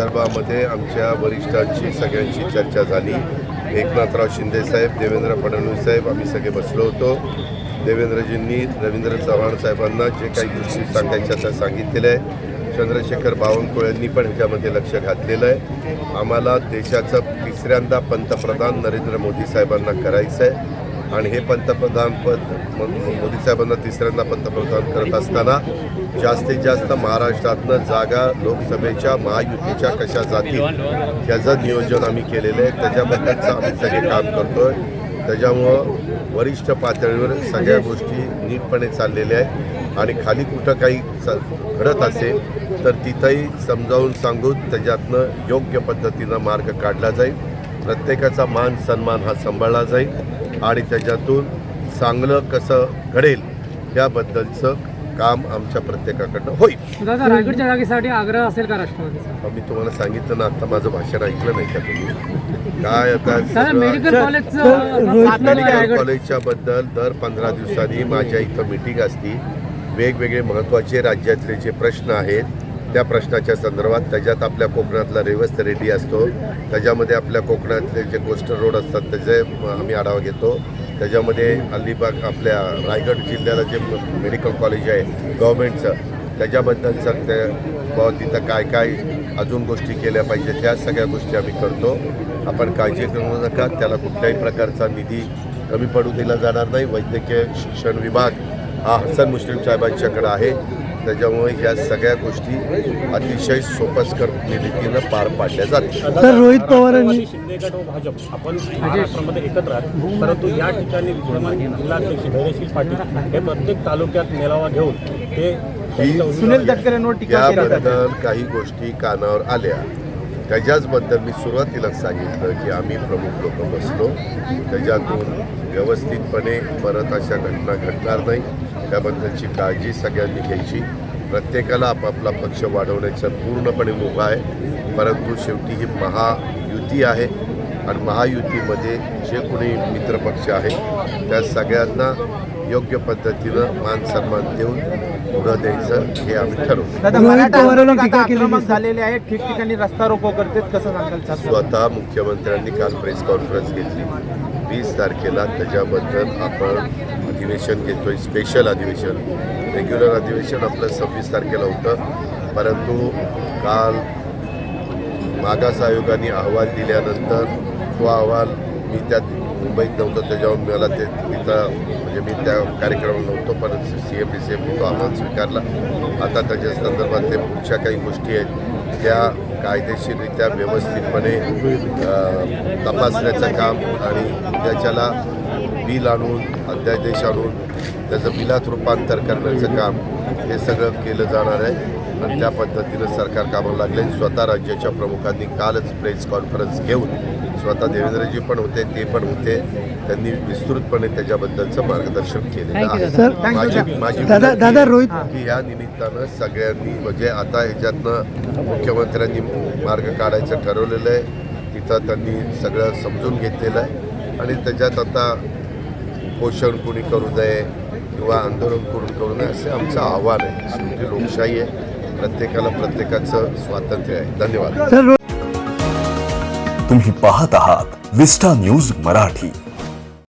संदर्भामध्ये आमच्या वरिष्ठांची सगळ्यांची चर्चा झाली. एकनाथराव शिंदेसाहेब देवेंद्र फडणवीस साहेब आम्ही सगळे बसलो होतो. देवेंद्रजींनी रवींद्र चव्हाण साहेबांना जे काही गोष्टी सांगायच्या त्या सांगितलेल्या आहे चंद्रशेखर बावनकुळेंनी पण ह्याच्यामध्ये लक्ष घातलेलं आहे. आम्हाला देशाचं तिसऱ्यांदा पंतप्रधान नरेंद्र मोदी साहेबांना करायचं आहे. आणि हे पंतप्रधान पद मोदी साहेबांना तिसऱ्यांदा पंतप्रधान करत असताना जास्तीत जास्त महाराष्ट्रातनं जागा लोकसभेच्या महायुतीच्या कशा जातील त्याचं नियोजन आम्ही केलेलं आहे. त्याच्याबद्दलचं आम्ही सगळे काम करतोय. त्याच्यामुळं वरिष्ठ पातळीवर सगळ्या गोष्टी नीटपणे चाललेल्या आहेत. आणि खाली कुठं काही घडत असेल तर तिथंही समजावून सांगून त्याच्यातनं योग्य पद्धतीनं मार्ग काढला जाईल. प्रत्येकाचा मान सन्मान हा सांभाळला जाईल. आणि त्याच्यातून चांगलं कसं घडेल याबद्दलचं काम आमच्या प्रत्येकाकडनं होईल. दादा रायगडच्या जागेसाठी आग्रह असेल का राष्ट्रवादीचा? मी तुम्हाला सांगितलं ना आता माझं भाषण ऐकलं नाही का तुम्ही? काय आता मेडिकल कॉलेजचं मेडिकल रायगड कॉलेजच्या बद्दल दर पंधरा दिवसांनी माझ्या इथं मिटिंग असती. वेगवेगळे महत्त्वाचे राज्यातले जे प्रश्न आहेत त्या प्रश्नाच्या संदर्भात त्याच्यात आपल्या कोकणातला रेवस्त रेड्डी असतो. त्याच्यामध्ये आपल्या कोकणातले जे कोस्टल रोड असतात त्याचे आम्ही आढावा घेतो. त्याच्यामध्ये अलिबाग आपल्या रायगड जिल्ह्याला जे मेडिकल कॉलेज आहे गव्हर्मेंटचं त्याच्याबद्दलचं ते तिथं काय काय अजून गोष्टी केल्या पाहिजे त्या सगळ्या गोष्टी आम्ही करतो. आपण काळजी करू नका त्याला कुठल्याही प्रकारचा निधी कमी पडू दिला जाणार नाही. वैद्यकीय शिक्षण विभाग हा हसन मुश्रीफ साहेबांच्याकडे आहे. त्याच्यामुळे ह्या सगळ्या गोष्टी अतिशय सोपस्कर रीतीनं पार पाडल्या जातील. तर रोहित पवारांनी शिंदे गट व भाजप आपण महाराष्ट्रामध्ये एकत्र आहात. परंतु या ठिकाणी विद्यमान जिल्हाध्यक्ष धैर्यशील पाटील हे प्रत्येक तालुक्यात मेळावा घेऊन ते सुनील तटकरेंवर टीका काही गोष्टी कानावर आल्या. त्याच्याचबद्दल मी सुरुवातीलाच सांगितलं की आम्ही प्रमुख लोक बसलो. त्याच्यातून व्यवस्थितपणे परत अशा घटना घडणार नाही. त्याबद्दलची काळजी सगळ्यांनी घ्यायची. प्रत्येकाला आपापला पक्ष वाढवण्याचा पूर्णपणे मुभा आहे. परंतु शेवटी ही महायुती आहे आणि महायुतीमध्ये जे कोणी मित्रपक्ष आहेत त्या सगळ्यांना योग्य पद्धतीनं मान सन्मान देऊन पुढं द्यायचं हे आम्ही ठरवू. झालेले आहेत ठिकठिकाणी रस्ता रोको करतात. कसं सांगाल? स्वतः मुख्यमंत्र्यांनी काल प्रेस कॉन्फरन्स घेतली. वीस तारखेला त्याच्याबद्दल आपण अधिवेशन घेतोय स्पेशल अधिवेशन. रेग्युलर अधिवेशन आपलं सव्वीस तारखेला होतं. परंतु काल मागास आयोगाने अहवाल दिल्यानंतर तो अहवाल मी त्यात मुंबईत नव्हतो त्याच्यावर मला ते तिथं म्हणजे मी त्या कार्यक्रमाला नव्हतो पण C M D C M तो अहवाल स्वीकारला. आता त्याच्या संदर्भात ते पुढच्या काही गोष्टी आहेत. त्या कायदेशीररित्या व्यवस्थितपणे तपासण्याचं काम आणि त्याच्याला बिल आणून अध्यादेश आणून त्याचं बिलात रूपांतर करण्याचं काम हे सगळं केलं जाणार आहे. आणि त्या पद्धतीनं सरकार कामाला लागले. स्वतः राज्याच्या प्रमुखांनी कालच प्रेस कॉन्फरन्स घेऊन स्वतः देवेंद्रजी पण होते ते पण होते. त्यांनी विस्तृतपणे त्याच्याबद्दलचं मार्गदर्शन केलेलं आहे. सर. माझी माझी दादा रोहित की या निमित्तानं सगळ्यांनी म्हणजे आता ह्याच्यातनं मुख्यमंत्र्यांनी मार्ग काढायचं ठरवलेलं आहे. तिथं त्यांनी सगळं समजून घेतलेलं आहे. आणि त्याच्यात आता पोषण कोणी करू नये किंवा आंदोलन करून करू नये असे आमचं आव्हान आहे. शेवटी लोकशाही आहे. प्रत्येकाला प्रत्येकाचं स्वातंत्र्य आहे. धन्यवाद. तुम्ही पाहत आहात विस्टा न्यूज मराठी.